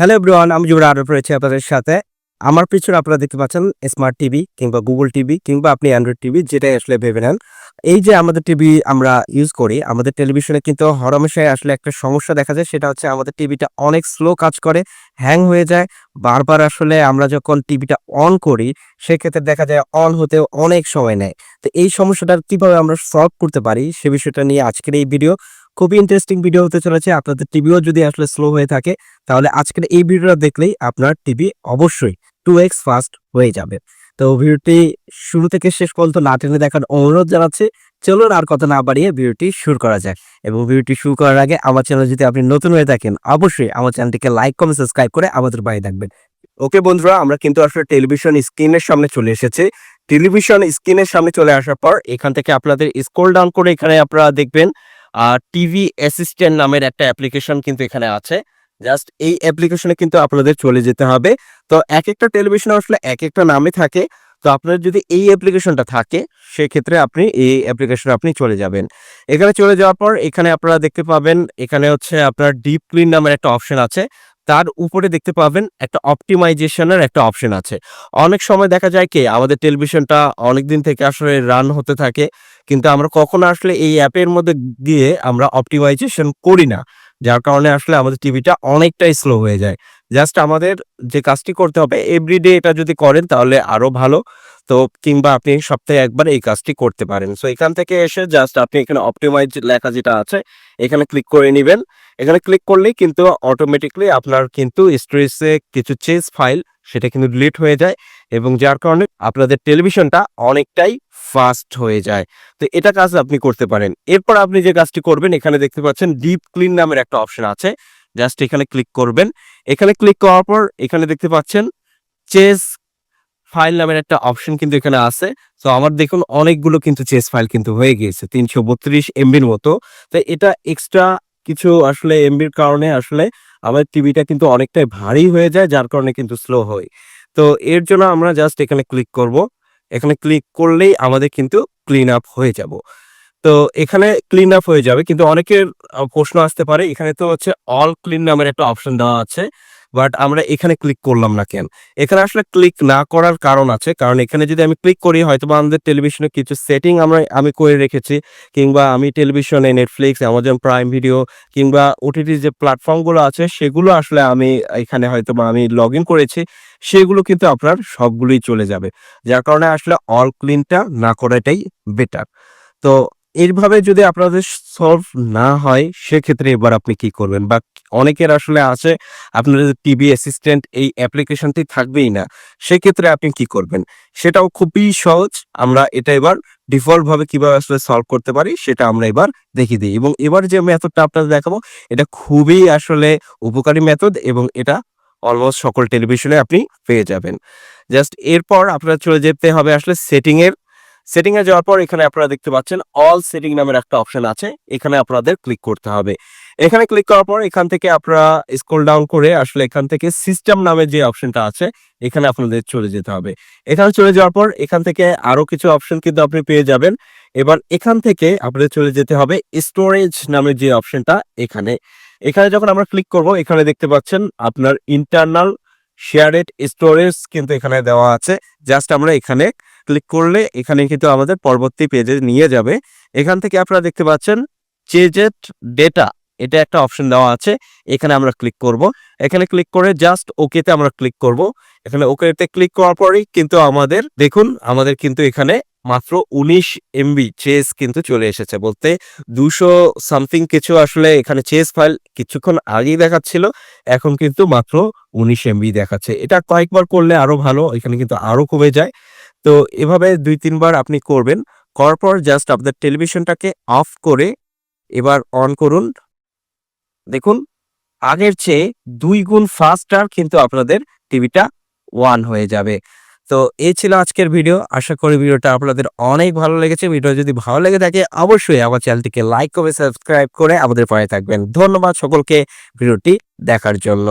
Hello everyone আমি জুড়ে আরও রয়েছে আপনাদের সাথে। আমার পিছনে আপনারা দেখতে পাচ্ছেন স্মার্ট টিভি কিংবা গুগল টিভি কিংবা আপনি অ্যান্ড্রয়েড টিভি যেটাই আসলে ভেবে নেন। এই যে আমাদের টিভি আমরা ইউজ করি, আমাদের টেলিভিশনে কিন্তু হরমেশায় আসলে একটা সমস্যা দেখা যায়, সেটা হচ্ছে আমাদের টিভিটা অনেক স্লো কাজ করে হ্যাং হয়ে যায়। বারবার আসলে আমরা যখন টিভিটা অন করি, সেক্ষেত্রে দেখা যায় অন হতে অনেক সময় নেয়। তো এই সমস্যাটা কীভাবে আমরা সলভ করতে পারি, সে বিষয়টা নিয়ে আজকের এই ভিডিও খুবই ইন্টারেস্টিং ভিডিও হতে চলেছে। আপনাদের টিভিও যদি আসলে স্লো হয়ে থাকে, তাহলে আজকের এই ভিডিওটা দেখলেই আপনার টিভি অবশ্যই টু এক্স ফাস্ট হয়ে যাবে। তো ভিডিওটি শুরু থেকে শেষ পর্যন্ত না টেনে দেখার অনুরোধ জানাচ্ছি। চলুন আর কথা না বাড়িয়ে ভিডিওটি শুরু করা যাক। এবং ভিডিওটি শুরু করার আগে আমার চ্যানেল যদি আপনি নতুন হয়ে থাকেন, অবশ্যই আমার চ্যানেলটিকে লাইক কমেন্ট সাবস্ক্রাইব করে আমাদের বাইরে থাকবেন। ওকে বন্ধুরা, আমরা কিন্তু আসলে টেলিভিশন স্ক্রিনের সামনে চলে এসেছি। টেলিভিশন স্ক্রিনের সামনে চলে আসার পর এখান থেকে আপনাদের স্ক্রল ডাউন করে এখানে আপনারা দেখবেন টিভি অ্যাসিস্ট্যান্ট নামের একটা অ্যাপ্লিকেশন কিন্তু এখানে আছে। জাস্ট এই অ্যাপ্লিকেশনে কিন্তু আপনাদের চলে যেতে হবে। তো এক একটা টেলিভিশন আসলে এক একটা নামে থাকে। তো আপনার যদি এই অ্যাপ্লিকেশনটা থাকে, সেক্ষেত্রে আপনি এই অ্যাপ্লিকেশনে আপনি চলে যাবেন। এখানে চলে যাওয়ার পর এখানে আপনারা দেখতে পাবেন, এখানে হচ্ছে আপনার ডিপ ক্লিন নামের একটা অপশন আছে। তার উপরে দেখতে পাবেন একটা অপটিমাইজেশনের একটা অপশন আছে। অনেক সময় দেখা যায় কি, আমাদের টেলিভিশনটা অনেক দিন থেকে আসলে রান হতে থাকে, কিন্তু আমরা কখনো আসলে এই অ্যাপের মধ্যে গিয়ে আমরা অপটিমাইজেশন করি না। যার কারণে আসলে আমাদের টিভিটা অনেকটাই স্লো হয়ে যায়। জাস্ট আমাদের যে কাজটি করতে হবে এভরিডে এটা যদি করেন তাহলে আরও ভালো। তো কিংবা আপনি সপ্তাহে একবার এই কাজটি করতে পারেন। সো এখান থেকে এসে জাস্ট আপনি এখানে অপটিমাইজ লেখা যেটা আছে, এখানে ক্লিক করে নেবেন। এখানে ক্লিক করলেই কিন্তু অটোমেটিকলি আপনার কিন্তু স্টোরেজে কিছু চেঞ্জ ফাইল সেটা কিন্তু ডিলিট হয়ে যায় এবং যার কারণে আপনাদের টেলিভিশনটা অনেকটাই ফাস্ট হয়ে যায়। তো এটা কাজ আপনি করতে পারেন। এরপর আপনি যে কাজটি করবেন, এখানে দেখতে পাচ্ছেন ডিপ ক্লিন নামের একটা অপশন আছে। জাস্ট এখানে ক্লিক করবেন। এখানে ক্লিক করার পর এখানে দেখতে পাচ্ছেন চেস ফাইল নামের একটা অপশন কিন্তু এখানে আছে। তো আমার দেখুন অনেকগুলো কিন্তু চেস ফাইল কিন্তু হয়ে গিয়েছে, তিনশো বত্রিশ এমবির মতো। তো এটা এক্সট্রা কিছু আসলে এমবির কারণে আসলে আমার টিভিটা কিন্তু অনেকটাই ভারী হয়ে যায়, যার কারণে কিন্তু স্লো হয়। তো এর জন্য আমরা জাস্ট এখানে ক্লিক করব। এখানে ক্লিক করলেই আমাদের কিন্তু ক্লিন আপ হয়ে যাব। তো এখানে ক্লিন আপ হয়ে যাবে, কিন্তু অনেকের প্রশ্ন আসতে পারে। এখানে তো হচ্ছে অল ক্লিন নামের একটা অপশন দেওয়া আছে। বাট আমরা এখানে ক্লিক করলাম না কেন? এখানে আসলে ক্লিক না করার কারণ আছে, কারণ এখানে যদি আমি ক্লিক করি হয়তো বা আমাদের টেলিভিশনে কিছু সেটিং আমরা, আমি করে রেখেছি, কিংবা আমি টেলিভিশনে নেটফ্লিক্স অ্যামাজন প্রাইম ভিডিও কিংবা ওটিটি যে প্ল্যাটফর্মগুলো আছে, সেগুলো আসলে আমি এখানে হয়তো বা আমি লগ ইন করেছি, সেগুলো কিন্তু আপনার সবগুলোই চলে যাবে। যার কারণে আসলে অল ক্লিনটা না করাটাই বেটার তো, এইভাবে যদি আপনাদের সলভ না হয়, সেক্ষেত্রে এবার আপনি কি করবেন? বা অনেকের আসলে আছে আপনাদের টিভি অ্যাসিস্ট্যান্ট এই অ্যাপ্লিকেশনটি থাকবেই না, সেক্ষেত্রে আপনি কি করবেন? সেটাও খুবই সহজ, আমরা এটা এবার ডিফল্ট ভাবে কীভাবে আসলে সলভ করতে পারি, সেটা আমরা এবার দেখিয়ে দিই। এবং এবার যে মেথডটা আপনাদের দেখাবো, এটা খুবই আসলে উপকারী মেথড এবং এটা অলমোস্ট সকল টেলিভিশনে আপনি পেয়ে যাবেন। জাস্ট এরপর আপনার চলে যেতে হবে আসলে সেটিং এর সেটিং এ যাওয়ার পর এখানে আপনারা দেখতে পাচ্ছেন অল সেটিং নামের একটা অপশন আছে। এখানে আপনাদের ক্লিক করতে হবে। এখানে ক্লিক করার পর এখান থেকে আপনারা স্ক্রল ডাউন করে আসলে এখান থেকে সিস্টেম নামে যে অপশনটা আছে, এখানে আপনাদের চলে যেতে হবে। এখানে চলে যাওয়ার পর এখান থেকে আরও কিছু অপশন কিন্তু আপনি পেয়ে যাবেন। এবার এখান থেকে আপনাদের চলে যেতে হবে স্টোরেজ নামের যে অপশনটা এখানে। এখানে যখন আমরা ক্লিক করব, এখানে দেখতে পাচ্ছেন আপনার ইন্টারনাল শেয়ারেড স্টোরেজ কিন্তু এখানে দেওয়া আছে। জাস্ট আমরা এখানে ক্লিক করলে এখানে কিন্তু আমাদের পরবর্তী পেজে নিয়ে যাবে। এখান থেকে আপনারা দেখতে পাচ্ছেন চেজেট ডেটা এটা একটা অপশন দেওয়া আছে, এখানে আমরা ক্লিক করব। এখানে ক্লিক করে জাস্ট ওকেতে আমরা ক্লিক করব। এখানে ওকেতে ক্লিক করার পরেই কিন্তু আমাদের, দেখুন, আমাদের কিন্তু এখানে মাত্র উনিশ এমবি চেস কিন্তু চলে এসেছে। বলতে দুশো সামথিং কিছু আসলে এখানে চেস ফাইল কিছুক্ষণ আগেই দেখাচ্ছিল, এখন কিন্তু মাত্র উনিশ এমবি দেখাচ্ছে। এটা কয়েকবার করলে আরও ভালো, এখানে কিন্তু আরও কমে যায়। তো এভাবে দুই, তিনবার আপনি করবেন। করার পর জাস্ট আপনার টেলিভিশনটাকে অফ করে এবার অন করুন। দেখুন, আগের চেয়ে দুই গুণ ফাস্টার কিন্তু আপনাদের টিভিটা ওয়ান হয়ে যাবে। তো এই ছিল আজকের ভিডিও আশা করি ভিডিওটা আপনাদের অনেক ভালো লেগেছে। ভিডিও যদি ভালো লেগে থাকে, অবশ্যই আমার চ্যানেলটিকে লাইক করে সাবস্ক্রাইব করে আমাদের পায়ে থাকবেন। ধন্যবাদ সকলকে ভিডিওটি দেখার জন্য।